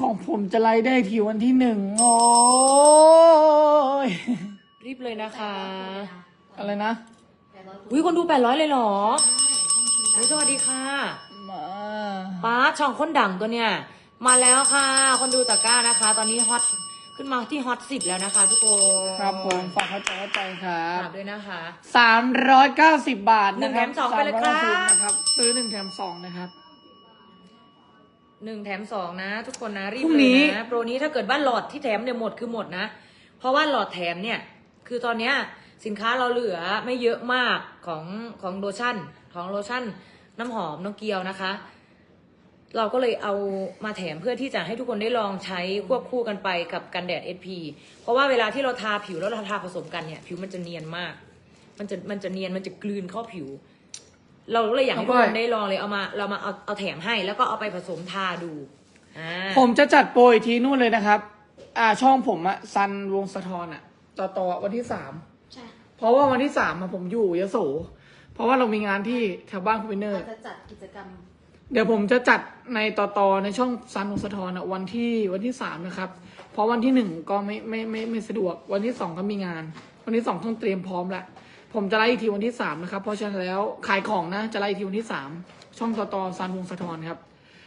ของผมจะไล่ได้ทีวันที่หนึ่งโอ้ยรีบเลยนะคะ อะไรนะอุ้ยคนดูแปดร้อยเลยเหรออุ้ยสวัสดีค่ะมาป้าช่องคนดังตัวเนี่ย มาแล้วค่ะ คนดูตะกร้านะคะ ตอนนี้ฮอตขึ้นมาที่ฮอตสิบแล้วนะคะ ทุกคนครับผมฝากเข้าใจเข้าใจครัฝาบกด้วยนะคะ สามร้อยเก้าสิบบาทนะครับหนึ่งแถมสองไปเลยครับ390นะครับ ซื้อหนึ่งแถมสองนะครับ หนึ่งแถมสองนะ ทุกคนนะรีบพรุ่งเลนี้ ยนะโปรนี้ถ้าเกิดว่าหลอดที่แถมเนี่ยหมดคือหมดนะ เพราะว่าหลอดแถมเนี่ย คือตอนเนี้ยสินค้าเราเหลือไม่เยอะมากของของโลชั่น ของโลชั่น น้ำหอมน้องเกียวนะคะ เราก็เลยเอามาแถมเพื่อที่จะให้ทุกคนได้ลองใช้ควบคู่กันไปกับกันแดด SP เพราะว่าเวลาที่เราทาผิวแล้วเราทาผสมกันเนี่ย ผิวมันจะเนียนมาก มันจะมันจะเนียนมันจะกลืนเข้าผิว เราก็เลยอยากให้ทุกคนได้ลองเลยเอามา เรามาเอาเอาแถมให้ แล้วก็เอาไปผสมทาดูอ่าผมจะจัดโปรอีกทีนู่นเลยนะครับ อ่าช่องผมอะซันวงสะทอนอะต่อต่อวันที่สามใช่เพราะว่าวันที่สามอะผมอยู่ยโสเพราะว่าเรามีงานที่แถวบ้านคุณวินเนอร์ เราจะจัดกิจกรรม เดี๋ยวผมจะจัดในต่อต่อในช่องซันวงสะทอนอะวันที่วันที่สามนะครับ เพราะวันที่หนึ่งก็ไม่ไม่ไม่ไม่สะดวกวันที่สองก็มีงาน วันที่สองต้องเตรียมพร้อมแล้ว ผมจะไล่อีกทีวันที่สามนะครับ เพราะฉะนั้นแล้วขายของนะจะไล่อีกทีวันที่สามช่องต่อต่อซันวงสะทอนครับ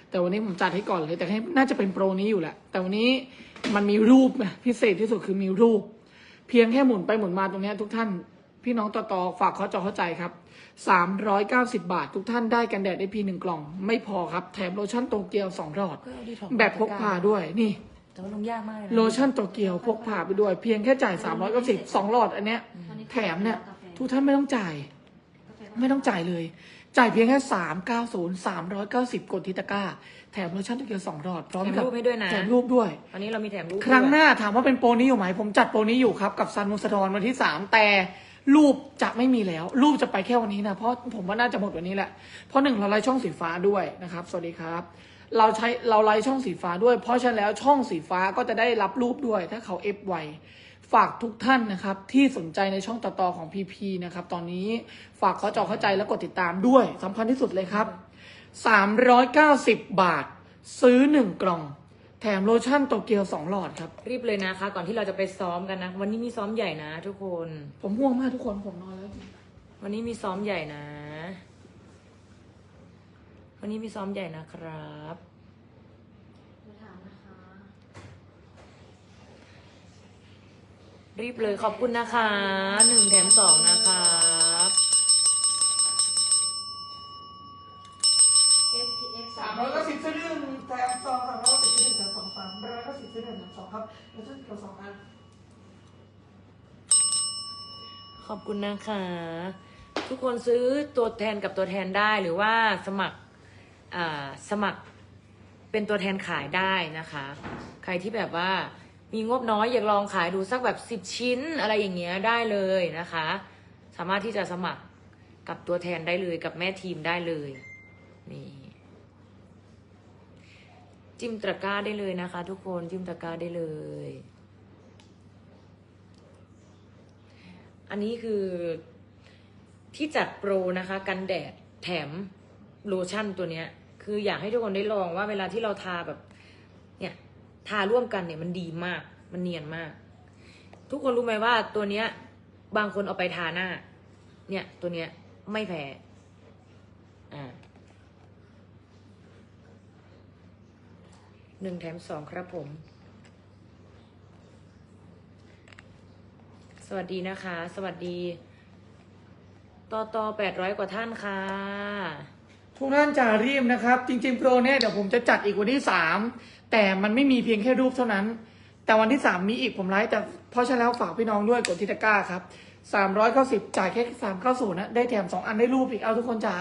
แต่วันนี้ผมจัดให้ก่อนเลย แต่ให้น่าจะเป็นโปรนี้อยู่แหละ แต่วันนี้มันมีรูปไงพิเศษที่สุดคือมีรูป เพียงแค่หมุนไปหมุนมาตรงเนี้ยทุกท่าน พี่น้องต่อต่อฝากเขาจอเข้าใจครับ390 บาท ทุกท่านได้กันแดดได้พีหนึ่งกล่อง ไม่พอครับแถมโลชั่นโตเกียวสองหลอดก็เอาดีถอด แบบพกพาด้วยนี่แต่ว่าลงยากมากเลยนะ โลชั่นโตเกียวพกพาไปด้วย เพียงแค่จ่าย390สองหลอดอันเนี้ยแถมเนี่ย ทุกท่านไม่ต้องจ่าย ไม่ต้องจ่ายเลย จ่ายเพียงแค่390 390กดทิตะกร้า แถมโลชั่นโตเกียวสองหลอดพร้อมแถมกับรูปให้ด้วยนะ แถมรูปด้วยวันนี้เรามีแถมรูปครั้งหด้วยน้าถามว่าเป็นโปรนี้อยู่ไหม ผมจัดโปรนี้อยู่ครับ กับซันมุสทรวันที่สามแต่รูปจะไม่มีแล้ว รูปจะไปแค่วันนี้นะเพราะผมว่าน่าจะหมดวันนี้แหละเพราะหนึ่งเราไล่ช่องสีฟ้าด้วยนะครับ สวัสดีครับ เราใช้เราไล่ช่องสีฟ้าด้วย เพราะฉะนั้นแล้วช่องสีฟ้าก็จะได้รับรูปด้วยถ้าเขาเอฟไว ฝากทุกท่านนะครับ ที่สนใจในช่องต่อๆของ PP นะครับ ตอนนี้ฝากเขาจอเข้าใจและกดติดตามด้วยสำคัญที่สุดเลยครับ 390 บาท ซื้อ 1 กล่อง แถมโลชั่นโตเกียว 2 หลอดครับ รีบเลยนะคะ ก่อนที่เราจะไปซ้อมกันนะ วันนี้มีซ้อมใหญ่นะทุกคน ผมห่วงมากทุกคนผมนอนแล้ว วันนี้มีซ้อมใหญ่นะ วันนี้มีซ้อมใหญ่นะครับ จะถามนะคะ รีบเลยขอบคุณนะคะหนึ่งแถมสองนะครับ SPF สามร้อยเก้าสิบซื้อหนึ่งแถมสองสามร้อยเก้าสิบซื้อหนึ่งแถมสองสามร้อยเก้าสิบซื้อหนึ่งแถมสองครับแล้วซื้อเกียวสองอันขอบคุณนะคะ ทุกคนซื้อตัวแทนกับตัวแทนได้หรือว่าสมัครอ่าสมัครเป็นตัวแทนขายได้นะคะ ใครที่แบบว่า มีงบน้อยอยากลองขายดูสักแบบสิบชิ้นอะไรอย่างเงี้ยได้เลยนะคะ สามารถที่จะสมัครกับตัวแทนได้เลยกับแม่ทีมได้เลยนี่จิ้มตะกร้าได้เลยนะคะ ทุกคนจิ้มตะกร้าได้เลย อันนี้คือที่จัดโปรนะคะ กันแดดแถมโลชั่นตัวเนี้ย คืออยากให้ทุกคนได้ลองว่าเวลาที่เราทาแบบ ทาร่วมกันเนี่ยมันดีมาก มันเนียนมาก ทุกคนรู้ไหมว่าตัวเนี้ย บางคนเอาไปทาหน้า เนี่ย ตัวเนี้ยไม่แพ้อ่าหนึ่งแถมสองครับผม สวัสดีนะคะ สวัสดี ต่อต่อแปดร้อยกว่าท่านค่ะ ทุกท่านจะรีบนะครับ จริงๆโปรเนี่ยเดี๋ยวผมจะจัดอีกวันที่สามแต่มันไม่มีเพียงแค่รูปเท่านั้น แต่วันที่สามมีอีกผมไลฟ์แต่เพราะฉะนั้นแล้วฝากพี่น้องด้วยกดทิตะก้าครับสามร้อยเก้าสิบจ่ายแค่สามเก้าศูนย์นะได้แถมสองอันได้รูปอีกเอาทุกคนจ๋า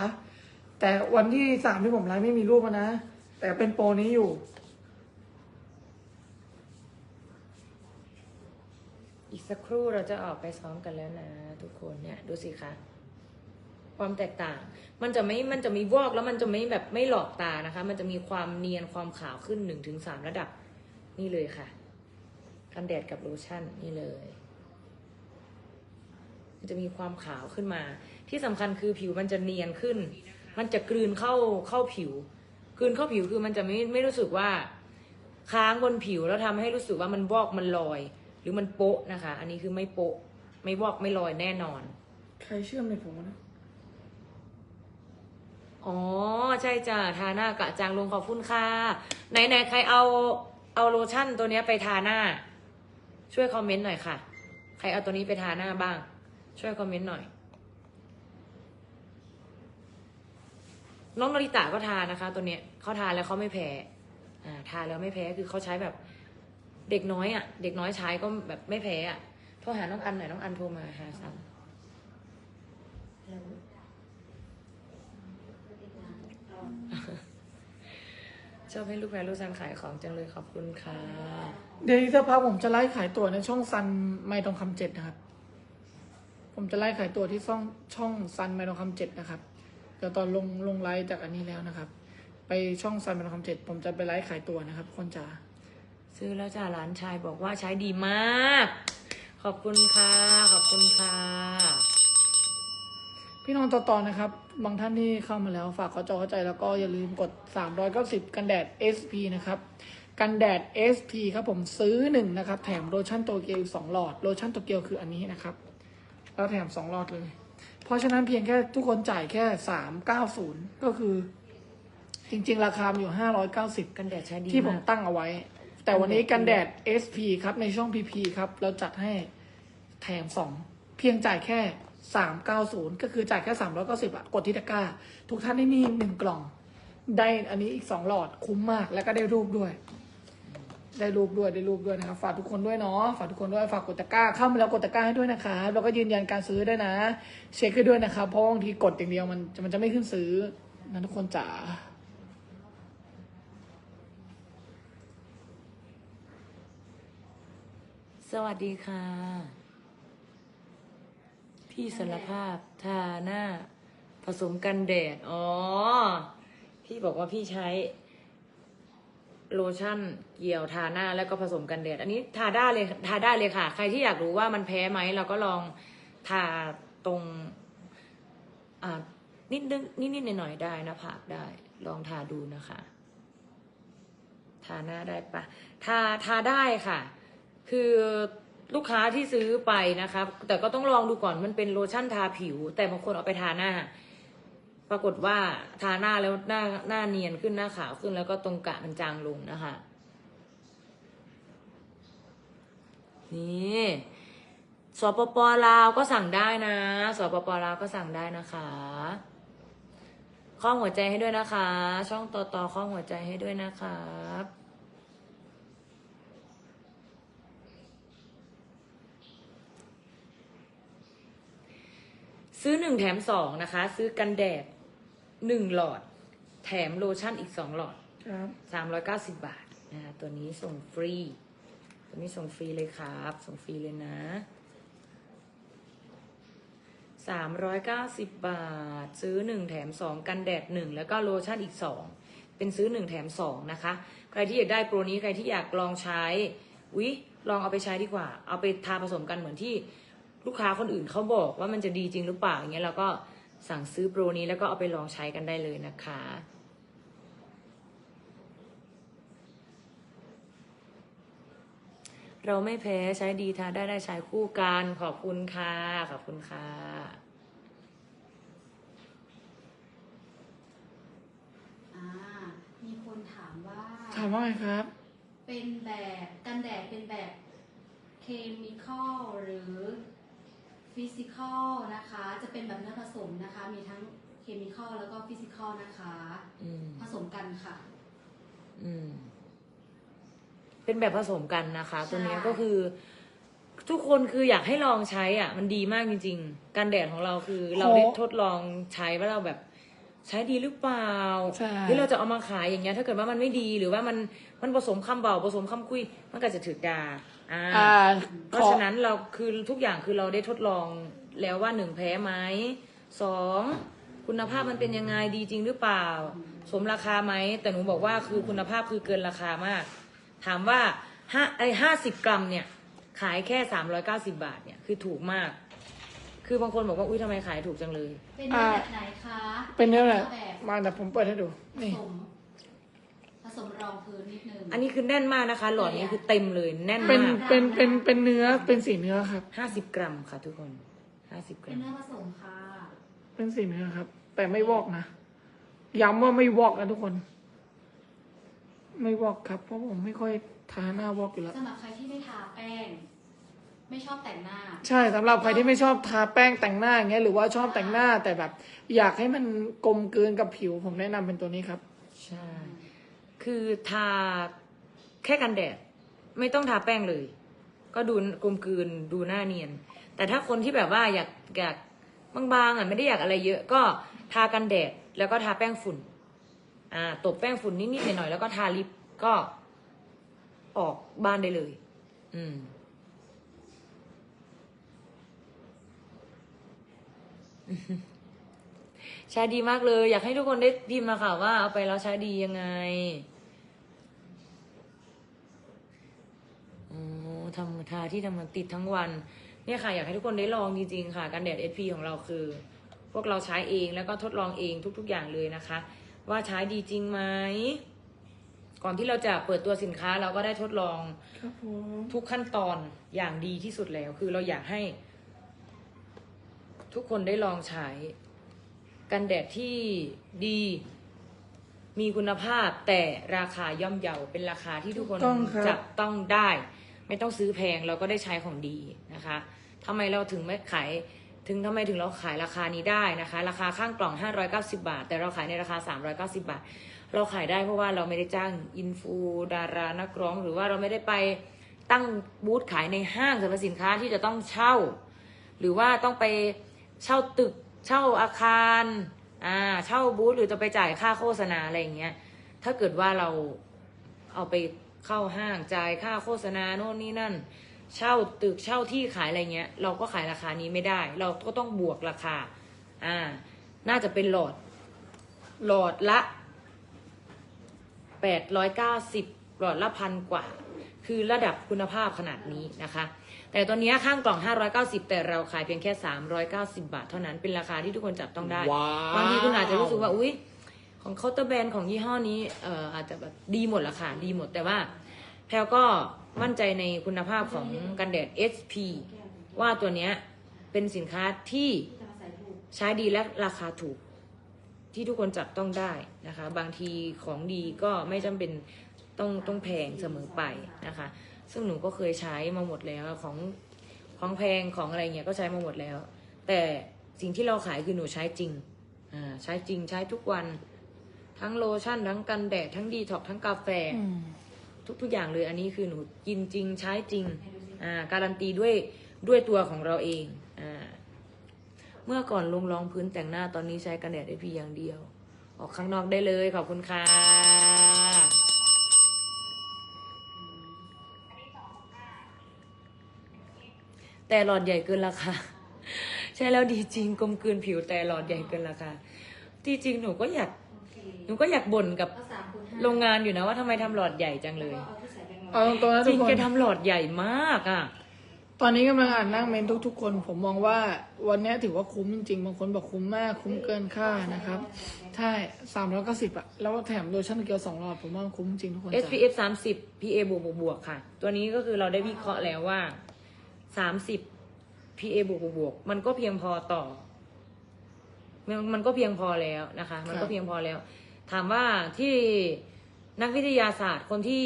แต่วันที่สามที่ผมไลฟ์ไม่มีรูปนะ แต่เป็นโปรนี้อยู่ อีกสักครู่เราจะออกไปซ้อมกันแล้วนะ ทุกคนเนี่ยดูสิคะ ความแตกต่าง มันจะไม่ มันจะมีวอกแล้วมันจะไม่แบบไม่หลอกตานะคะ มันจะมีความเนียนความขาวขึ้นหนึ่งถึงสามระดับ นี่เลยค่ะ กันแดดกับโลชั่นนี่เลย มันจะมีความขาวขึ้นมา ที่สำคัญคือผิวมันจะเนียนขึ้น มันจะกลืนเข้าเข้าผิว กลืนเข้าผิวคือมันจะไม่ไม่รู้สึกว่า ค้างบนผิวแล้วทำให้รู้สึกว่ามันวอกมันลอย หรือมันโปะนะคะ อันนี้คือไม่โปะไม่วอกไม่ลอยแน่นอน ใครเชื่อมในผมนะ อ๋อ ใช่จ้ะทาหน้ากะจางลงขอบคุณค่ะ ไหนไหนใครเอาเอาโลชั่นตัวนี้ไปทาหน้า ช่วยคอมเมนต์หน่อยค่ะ ใครเอาตัวนี้ไปทาหน้าบ้าง ช่วยคอมเมนต์หน่อย น้องนาริตะก็ทานะคะ ตัวเนี้ยเขาทาแล้วเขาไม่แพ้อ่าทาแล้วไม่แพ้คือเขาใช้แบบเด็กน้อยอะ เด็กน้อยใช้ก็แบบไม่แพ้อะโทรหาน้องอันหน่อยน้องอันโทรมาหาซ้ำ ชอบให้ลูกแพรลูกซันขายของจังเลยขอบคุณค่ะ เดี๋ยวอีกสักพักผมจะไล่ขายตัวในช่องซันไม่ทองคำเจ็ดนะครับ ผมจะไล่ขายตัวที่ช่องช่องซันไม่ทองคำเจ็ดนะครับ เดี๋ยวตอนลงลงไลฟ์จากอันนี้แล้วนะครับ ไปช่องซันไม่ทองคำเจ็ดผมจะไปไลฟ์ขายตัวนะครับ คนจ๋าซื้อแล้วจ้าหลานชายบอกว่าใช้ดีมาก ขอบคุณค่ะ ขอบคุณค่ะ พี่น้องต่อๆนะครับ บางท่านที่เข้ามาแล้วฝากขอจอเข้าใจแล้วก็อย่าลืมกด 390 กันแดด SP นะครับ กันแดด SP ครับผมซื้อหนึ่งนะครับ แถมโลชั่นโตเกียวอีกสองหลอด โลชั่นโตเกียวคืออันนี้นะครับ แล้วแถมสองหลอดเลย เพราะฉะนั้นเพียงแค่ทุกคนจ่ายแค่ 390 ก็คือ จริง ๆ ราคามันอยู่ 590 กันแดดใช้ดีที่ผมมากตั้งเอาไว้ แต่วันนี้กันแดด SP ครับในช่อง PP ครับเราจัดให้แถมสองเพียงจ่ายแค่ 390 ก็คือจ่ายแค่390อะกดที่ตะกร้า ทุกท่านได้นี่หนึ่งกล่อง ได้อันนี้อีกสองหลอดคุ้มมากแล้วก็ได้รูปด้วย ได้รูปด้วยได้รูปด้วยนะครับฝากทุกคนด้วยเนาะฝากทุกคนด้วยฝากกดตะกร้าเข้ามาแล้วกดตะกร้าให้ด้วยนะคะแล้วก็ยืนยันการซื้อได้นะ เช็คให้ด้วยนะครับเพราะบางทีกดอย่างเดียวมันมันจะไม่ขึ้นซื้อนะทุกคนจ๋าสวัสดีค่ะ พี่สารภาพทาหน้า ผสมกันแดด อ๋อ พี่บอกว่าพี่ใช้ โลชั่นเกี่ยวทาหน้าแล้วก็ผสมกันแดด อันนี้ทาได้เลยทาได้เลยค่ะ ใครที่อยากรู้ว่ามันแพ้ไหมเราก็ลองทาตรง อ่านิดนึงนิดนิดหน่อยหน่อยๆได้นะผากได้ ลองทาดูนะคะ ทาหน้าได้ปะทาทาได้ค่ะ คือ ลูกค้าที่ซื้อไปนะครับ แต่ก็ต้องลองดูก่อนมันเป็นโลชั่นทาผิว แต่บางคนเอาไปทาหน้า ปรากฏว่าทาหน้าแล้วหน้าหน้าเนียนขึ้นหน้าขาวขึ้นแล้วก็ตรงกะมันจางลงนะคะ นี่สปปลาวก็สั่งได้นะสปปลาวก็สั่งได้นะคะข้อหัวใจให้ด้วยนะคะ ช่องต่อต่อข้อหัวใจให้ด้วยนะครับ ซื้อหนึ่งแถมสองนะคะ ซื้อกันแดดหนึ่งหลอด แถมโลชั่นอีกสองหลอดครับสามร้อยเก้าสิบบาทนะคะตัวนี้ส่งฟรี ตัวนี้ส่งฟรีเลยครับ ส่งฟรีเลยนะสามร้อยเก้าสิบบาท ซื้อหนึ่งแถมสองกันแดดหนึ่งแล้วก็โลชั่นอีกสองเป็นซื้อหนึ่งแถมสองนะคะ ใครที่อยากได้โปรนี้ใครที่อยากลองใช้วิลองเอาไปใช้ดีกว่า เอาไปทาผสมกันเหมือนที่ ลูกค้าคนอื่นเขาบอกว่ามันจะดีจริงหรือเปล่าอย่างเงี้ยเราก็สั่งซื้อโปรนี้แล้วก็เอาไปลองใช้กันได้เลยนะคะเราไม่แพ้ใช้ดีทาได้ได้ใช้คู่กันขอบคุณค่ะ ขอบคุณค่ะอ่ามีคนถามว่า ถามว่าไงครับ เป็นแบบกันแดดเป็นแบบเคมีคอลหรือ ฟิสิกอลนะคะ จะเป็นแบบเนื้อผสมนะคะ มีทั้งเคมีคอลแล้วก็ฟิสิกอลนะคะ อืมผสมกันค่ะ อืม เป็นแบบผสมกันนะคะใช่ตัวเนี้ยก็คือ ทุกคนคืออยากให้ลองใช้อะ มันดีมากจริง ๆ การแดดของเราคือเราได้ทดลองใช้ว่าเราแบบใช้ดีหรือเปล่าใช่หรือเราจะเอามาขายอย่างเงี้ย ถ้าเกิดว่ามันไม่ดีหรือว่ามันมันผสมคำเบาผสมคำคุย มันก็จะถือดา อ่าอ่าเพราะฉะนั้นเราคือทุกอย่างคือเราได้ทดลองแล้วว่าหนึ่งแพ้ไหมสองคุณภาพมันเป็นยังไงดีจริงหรือเปล่า สมราคาไหมแต่หนูบอกว่าคือคุณภาพคือเกินราคามาก ถามว่าห้าไอห้าสิบกรัมเนี่ย ขายแค่สามร้อยเก้าสิบาทเนี่ยคือถูกมาก คือบางคนบอกว่าอุ้ยทำไมขายถูกจังเลย เป็นเนื้อแบบไหนคะ เป็นเนื้ออะไรแบบมาแต่ผมเปิดให้ดูผนี่สมผ สมรองพื้นนิดนึงอันนี้คือแน่นมากนะคะ หลอดนี้คือเต็มเลยแน่นเป็นมากเป็นเป็นเป็นเนื้อเป็นสีเนื้อครับ ห้าสิบกรัมค่ะทุกคนห้าสิบกเป็รันม เนื้อผสมค่ะเป็นสีเนื้อครับ แต่ไม่วอกนะย้ำว่าไม่วอกนะทุกคน ไม่วอกครับ เพราะผมไม่ค่อยทาหน้าวอกอยู่แล้ว สำหรับใครที่ไม่ทาแป้ง ไม่ชอบแต่งหน้า ใช่สำหรับใครที่ไม่ชอบทาแป้งแต่งหน้าอย่างเงี้ยหรือว่าชอบแต่งหน้าแต่แบบ อยากให้มันกลมกลืนกับผิวผมแนะนำเป็นตัวนี้ครับ ใช่ คือทาแค่กันแดด ไม่ต้องทาแป้งเลย ก็ดูกลมกลืนดูหน้าเนียน แต่ถ้าคนที่แบบว่าอยากอยากบางๆอะไม่ได้อยากอะไรเยอะ ก็ทากันแดดแล้วก็ทาแป้งฝุ่น อ่าตบแป้งฝุ่นนิดๆหน่อยๆแล้วก็ทาลิปก็ออกบ้านได้เลย อืม ใช้ดีมากเลย อยากให้ทุกคนได้พิมพ์มาค่ะว่าเอาไปแล้วใช้ดียังไงอ๋อทำทาที่ทำงานติดทั้งวัน เนี่ยค่ะอยากให้ทุกคนได้ลองจริงๆค่ะกันแดด SP ของเราคือ พวกเราใช้เองแล้วก็ทดลองเองทุก ๆอย่างเลยนะคะ ว่าใช้ดีจริงไหมก่อนที่เราจะเปิดตัวสินค้าเราก็ได้ทดลองครับผมทุกขั้นตอนอย่างดีที่สุดแล้ว คือเราอยากให้ ทุกคนได้ลองใช้ กันแดดที่ดี มีคุณภาพแต่ราคาย่อมเยาเป็นราคาที่ทุกคนต้องครับจะต้องได้ ไม่ต้องซื้อแพงเราก็ได้ใช้ของดีนะคะทำไมเราถึงไม่ขายถึงทำไมถึงเราขายราคานี้ได้นะคะ ราคาข้างกล่อง 590 บาท แต่เราขายในราคา 390 บาท เราขายได้เพราะว่าเราไม่ได้จ้างอินฟูดารานักร้อง หรือว่าเราไม่ได้ไปตั้งบูธขายในห้างสรรพสินค้าที่จะต้องเช่า หรือว่าต้องไปเช่าตึก เช่าอาคารอ่าเช่าบูธหรือจะไปจ่ายค่าโฆษณาอะไรอย่างเงี้ย ถ้าเกิดว่าเราเอาไปเข้าห้างจ่ายค่าโฆษณาโน่นนี่นั่น เช่าตึกเช่าที่ขายอะไรเงี้ย เราก็ขายราคานี้ไม่ได้ เราก็ต้องบวกราคา อ่า น่าจะเป็นหลอด หลอดละแปดร้อยเก้าสิบหลอดละพันกว่า คือระดับคุณภาพขนาดนี้นะคะ แต่ตัวเนี้ยข้างกล่อง 590 แต่เราขายเพียงแค่ 390 บาทเท่านั้นเป็นราคาที่ทุกคนจับต้องได้ว้าวบางทีคุณอาจจะรู้สึกว่าอุ๊ยของเคาน์เตอร์แบรนด์ของยี่ห้อนี้เอ่ออาจจะแบบดีหมดละค่ะ ดีหมดแต่ว่าแพลก็มั่นใจในคุณภาพของกันแดด SP ว่าตัวเนี้ยเป็นสินค้าที่จะมาใส่ถูกใช้ดีและราคาถูกที่ทุกคนจับต้องได้นะคะ บางทีของดีก็ไม่จำเป็น ต้องต้องแพงเสมอไปนะคะ ซึ่งหนูก็เคยใช้มาหมดแล้วของของแพงของอะไรเงี้ยก็ใช้มาหมดแล้ว แต่สิ่งที่เราขายคือหนูใช้จริงอ่าใช้จริงใช้ทุกวัน ทั้งโลชั่น ทั้งกันแดดทั้งดีท็อกทั้งกาแฟอืมทุกๆอย่างเลยอันนี้คือหนูกินจริงใช้จริงอ่าการันตีด้วยด้วยตัวของเราเองอ่าเมื่อก่อนลงรองพื้นแต่งหน้าตอนนี้ใช้กันแดดได้เพียงอย่างเดียว ออกข้างนอกได้เลยขอบคุณค่ะ แต่หลอดใหญ่เกินราคาใช่แล้วดีจริงกลมกลืนผิวแต่หลอดใหญ่เกินราคาที่จริงหนูก็อยากโอเคหนูก็อยากบ่นกับก็สามคูณห้าโรงงานอยู่นะว่าทำไมทำหลอดใหญ่จังเลยแล้วก็เอาที่ใส่แบงค์ร้เอาอยตรงๆนะจทุริกงคน แกทำหลอดใหญ่มากอะ ตอนนี้กำลังอ่านนั่งเมนทุกๆคน ผมมองว่าวันเนี้ยถือว่าคุ้มจริงๆบางคนบอกคุ้มมากคุ้มเกินค่านะครับ ใช่สามร้อยเก้าสิบอะแล้วแถมโลชั่นเกียวสองหลอดผมว่าคุ้มจริงทุกคนจ้ะ SPF 30 PA บวกบวกบวกค่ะ ตัวนี้ก็คือเราได้วิเคราะห์แล้วว่า 30 PA บวกบวกบวกมันก็เพียงพอต่อมันมันก็เพียงพอแล้วนะคะ มันก็เพียงพอแล้ว ถามว่าที่นักวิทยาศาสตร์คนที่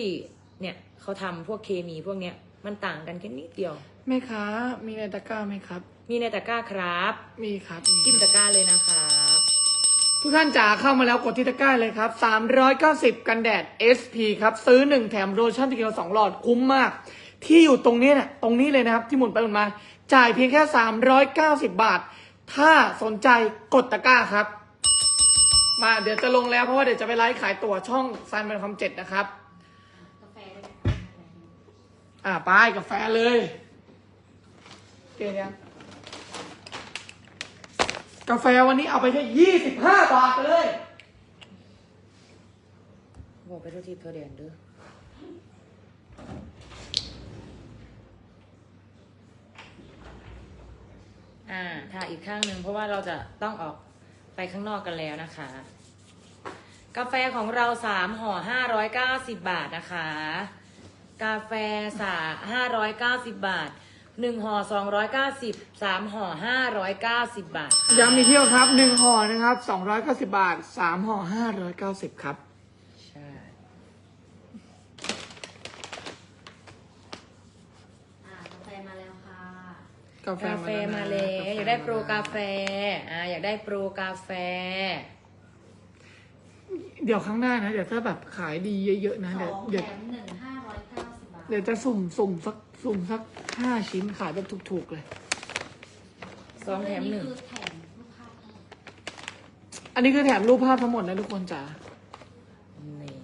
เนี่ยเขาทำพวกเคมีพวกเนี้ย มันต่างกันแค่นิดเดียว แม่ค้ามีในตะกร้าไหมครับ มีในตะกร้าครับ มีครับมีจิ้มตะกร้าเลยนะครับทุกท่านจ๋าเข้ามาแล้วกดที่ตะกร้าเลยครับ 390 กันแดด SP ครับ ซื้อ 1 แถมโลชั่นเกียวสองหลอดคุ้มมาก ที่อยู่ตรงนี้เนี่ยตรงนี้เลยนะครับ ที่หมุนไปหมุนมา จ่ายเพียงแค่ 390 บาท ถ้าสนใจกดตะกร้าครับ มาเดี๋ยวจะลงแล้วเพราะว่าเดี๋ยวจะไปไลฟ์ขายตั๋วช่องซันเป็นคำเจ็ดนะครับกาแฟอ่าไปกาแฟเลยเตียนยังกาแฟวันนี้เอาไปแค่ยี่สิบห้าบาทเลยบอกไปทุกทีเธอเดียนเด้ออ่า ทาอีกข้างหนึ่งเพราะว่าเราจะต้องออกไปข้างนอกกันแล้วนะคะ กาแฟของเราสามห่อห้าร้อยเก้าสิบบาทนะคะ กาแฟสาห้าร้อยเก้าสิบบาทหนึ่งห่อสองร้อยเก้าสิบสามห่อห้าร้อยเก้าสิบบาทค่ะ ย้ำอีกเที่ยวครับหนึ่งห่อนะครับสองร้อยเก้าสิบาทสามห่อห้าร้อยเก้าสิบครับ ใช่ อ่ากาแฟมาแล้วค่ะ กาแฟกาแฟมานะแล้วอยากได้โปรกาแฟมอ่าอยากได้โปรกาแฟ เดี๋ยวครั้งหน้านะเดี๋ยวถ้าแบบขายดีเยอะๆนะสเดี๋ยวองเดี๋ยวแถมหนึ่งห้าร้อยเก้าสิบบาทเดี๋ยวจะสุ่มสุ่มสักสุ่มสักห้าชิ้นขายแบบถูกๆเลย สองแถมหนึ่ง คือแถมลูกค้าทั้งหมดอันนี้คือแถมรูปภาพทั้งหมดนะทุกคนจ๋า นี่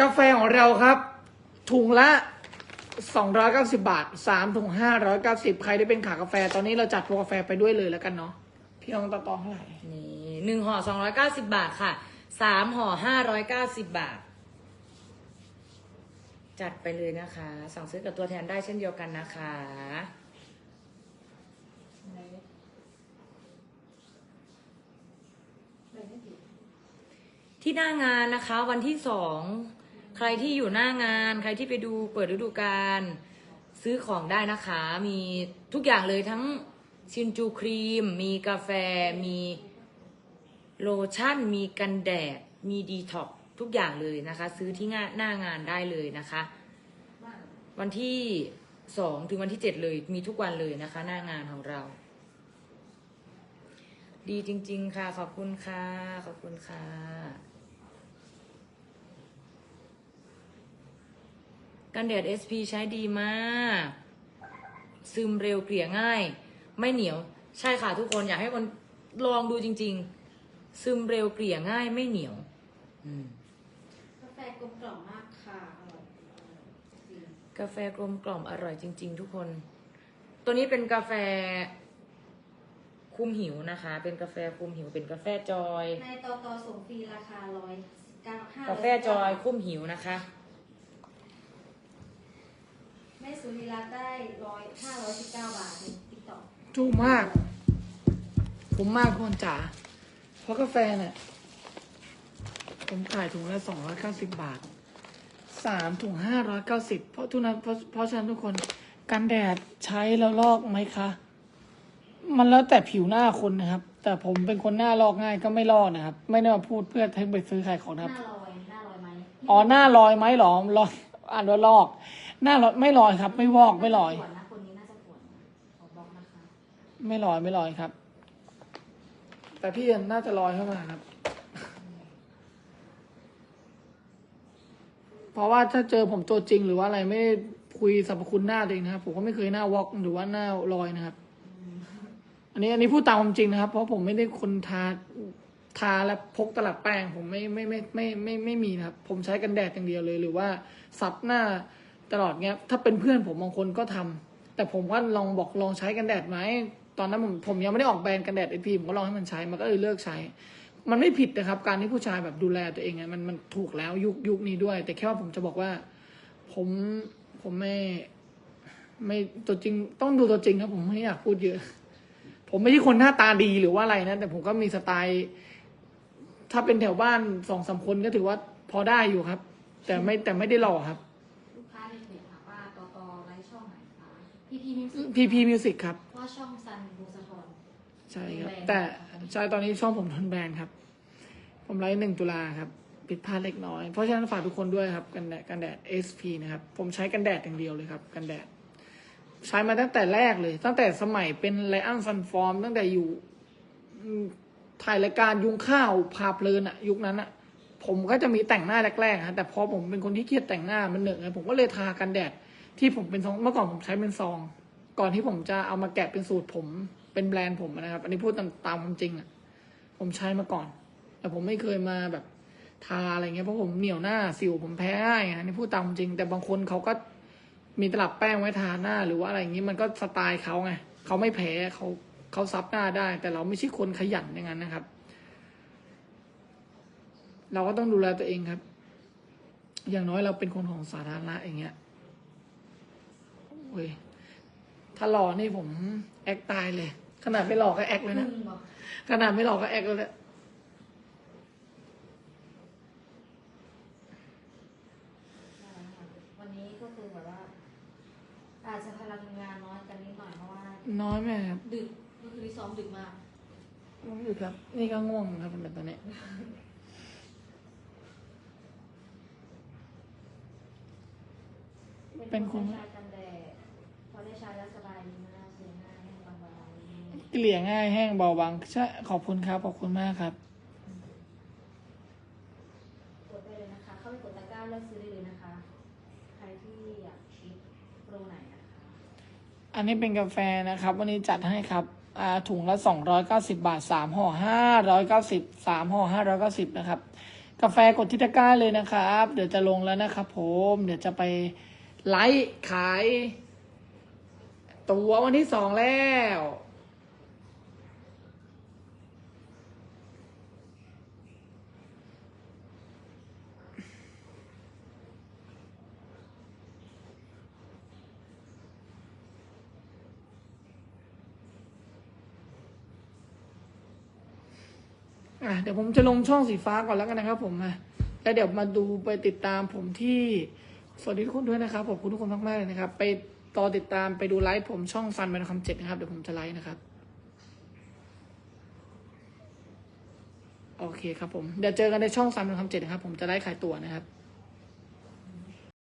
กาแฟของเราครับ ถุงละ 290 บาท3ถุง590 ใครได้เป็นขากาแฟ ตอนนี้เราจัดโปรกาแฟไปด้วยเลยแล้วกันเนาะ พี่น้องตะตองเท่าไหร่ นี่หนึ่งห่อสองร้อยเก้าสิบบาทค่ะสามห่อห้าร้อยเก้าสิบบาท จัดไปเลยนะคะ สั่งซื้อกับตัวแทนได้เช่นเดียวกันนะคะ ที่หน้างานนะคะวันที่สอง ใครที่อยู่หน้างาน ใครที่ไปดูเปิดฤดูกาลซื้อของได้นะคะ มีทุกอย่างเลยทั้งชินจูครีม มีกาแฟ มีโลชั่น มีกันแดด มีดีท็อกทุกอย่างเลยนะคะ ซื้อที่งานหน้างานได้เลยนะคะ วันที่สองถึงวันที่เจ็ดเลย มีทุกวันเลยนะคะ หน้างานของเรา ดีจริง ๆ ค่ะ ขอบคุณค่ะ ขอบคุณค่ะ กันแดด SP ใช้ดีมาก ซึมเร็วเกลี่ยง่าย ไม่เหนียว ใช่ค่ะทุกคนอยากให้คนลองดูจริง ๆ ซึมเร็วเกลี่ยง่ายไม่เหนียว อืมกาแฟกลมกล่อมมากค่ะอร่อยจริงกาแฟกลมกล่อมอร่อยจริง ๆ ทุกคน ตัวนี้เป็นกาแฟคุมหิวนะคะ เป็นกาแฟคุมหิว เป็นกาแฟจอย ในตอตอส่งฟรีราคาร้อยเก้าห้ากาแฟจอยคุมหิวนะคะ แม่สุริรัตน์ได้ร้อยห้าร้อยสิบเก้าบาทในติ๊กต็อกถูกมาก ผมมากทุกคนจ๋า เพราะกาแฟเนี่ยผมขายถุงละ290บาทสามถุง590เพราะทุกนั้นเพราะเพราะฉะนั้นทุกคนกันแดดใช้แล้วลอกไหมคะ มันแล้วแต่ผิวหน้าคนนะครับ แต่ผมเป็นคนหน้าลอกง่ายก็ไม่ลอกนะครับ ไม่ได้มาพูดเพื่อให้ไปซื้อขายของหนะครับ น้าลอยหน้าลอยไหมอ๋อหน้าลอยไหมหรอลอยอ่านว่าลอก หน้าลอยไม่ลอยครับ ไม่วอกไม่ลอย ปวดนะคนนี้น่าจะปวดนะขอบอกนะคะไม่ลอยไม่ลอยครับ แต่พี่น่าจะลอยเข้ามาครับ เพราะว่าถ้าเจอผมตัวจริงหรือว่าอะไรไม่คุยสรรพคุณหน้าตัวเองนะครับ ผมก็ไม่เคยหน้าวอกหรือว่าหน้าลอยนะครับ อันนี้อันนี้พูดตามความจริงนะครับ เพราะผมไม่ได้คนทาทาและพกตลับแป้งผมไม่ไม่ไม่ไม่ไม่ไม่มีนะครับ ผมใช้กันแดดอย่างเดียวเลย หรือว่าซับหน้า ตลอดเงี้ยถ้าเป็นเพื่อนผมบางคนก็ทำแต่ผมก็ลองบอกลองใช้กันแดดไหมตอนนั้นผมผมยังไม่ได้ออกแบรนด์กันแดดไอพีผมก็ลองให้มันใช้มันก็เลยเลิกใช้ มันไม่ผิดนะครับ การที่ผู้ชายแบบดูแลตัวเองไงมันมันถูกแล้วยุคยุคนี้ด้วย แต่แค่ว่าผมจะบอกว่า ผมผมไม่ ไม่ตัวจริงต้องดูตัวจริงครับ ผมไม่อยากพูดเยอะ ผมไม่ใช่คนหน้าตาดีหรือว่าอะไรนะ แต่ผมก็มีสไตล์ ถ้าเป็นแถวบ้านสองสามคนก็ถือว่าพอได้อยู่ครับ แต่ไม่แต่ไม่ได้หล่อครับ พีพีมิวสิกพีพีมิวสิกครับ ว่าช่องซันบูสะทอน ใช่ครับ แบรนด์แต่ใช่ตอนนี้ช่องผมทนแบรนด์ครับ ผมไลฟ์หนึ่งตุลาครับ ผิดพลาดเล็กน้อย เพราะฉะนั้นฝากทุกคนด้วยครับ กันแดดกันแดด SP นะครับ ผมใช้กันแดดอย่างเดียวเลยครับ กันแดด ใช้มาตั้งแต่แรกเลย ตั้งแต่สมัยเป็นไลอันซันฟอร์ม ตั้งแต่อยู่อืมถ่ายรายการยุงข้าวพาเพลินอะยุคนั้นอะผมก็จะมีแต่งหน้าแรกๆฮะแต่พอผมเป็นคนที่เกียดแต่งหน้ามันเหนื่อยผมก็เลยทากันแดด ที่ผมเป็นซองเมื่อก่อนผมใช้เป็นซอง ก่อนที่ผมจะเอามาแกะเป็นสูตรผม เป็นแบรนด์ผมนะครับ อันนี้พูดตามตามความจริงอะผมใช้มาก่อน แต่ผมไม่เคยมาแบบทาอะไรเงี้ยเพราะผมเหนียวหน้าสิวผมแพ้ง่ายไงอันนี่พูดตามความจริง แต่บางคนเขาก็มีตลับแป้งไว้ทาหน้า หรือว่าอะไรอย่างงี้มันก็สไตล์เขาไงเขาไม่แพ้เขาเขาซับหน้าได้ แต่เราไม่ใช่คนขยันอย่างนั้นนะครับ เราก็ต้องดูแลตัวเองครับ อย่างน้อยเราเป็นคนของสาธารณะอย่างเงี้ย โอ้ยถ้าหล่อนี่ผมแอกตายเลย ขนาดไม่หล่อก็แอกเลยนะ ขนาดไม่หล่อก็แอกเลยและวันนี้ก็คือแบบว่า อาจจะพลังงานน้อยกันนิดหน่อยเพราะว่า น้อยไหมครับดึกเมื่อคืนนี้ซ้อมดึกมากดึกครับ นี่ก็ง่วงครับเป็นแบบตอนนี้เป็นคุณ ได้ใช้แล้วสบายดีมากเสียง่ายให้บางๆเกลี่ยง่ายแห้งเบาบางใช่ขอบคุณครับขอบคุณมากครับ กดได้เลยนะคะ เข้าไปกดตะกร้าเลือกซื้อได้เลยนะคะ ใครที่อยากคิดโปรไหนนะคะ อันนี้เป็นกาแฟนะครับ วันนี้จัดให้ครับอ่าถุงละสองร้อยเก้าสิบาทสามห่อห้าร้อยเก้าสิบสามห่อห้าร้อยเก้าสิบนะครับ กาแฟกดที่ตะกร้าเลยนะครับ เดี๋ยวจะลงแล้วนะครับผม เดี๋ยวจะไปไลฟ์ขาย ตัววันที่สองแล้ว อะเดี๋ยวผมจะลงช่องสีฟ้าก่อนแล้วกันนะครับผมอะแล้วเดี๋ยวมาดูไปติดตามผมที่สวัสดีทุกคนด้วยนะครับขอบคุณทุกคนมากๆเลยนะครับ ไป ต่อติดตามไปดูไลฟ์ผมช่องฟันเป็นคำเจ็ดนะครับ เดี๋ยวผมจะไลฟ์นะครับ โอเคครับผม เดี๋ยวเจอกันในช่องฟันเป็นคำเจ็ดนะครับ ผมจะไลฟ์ขายตั๋วนะครับ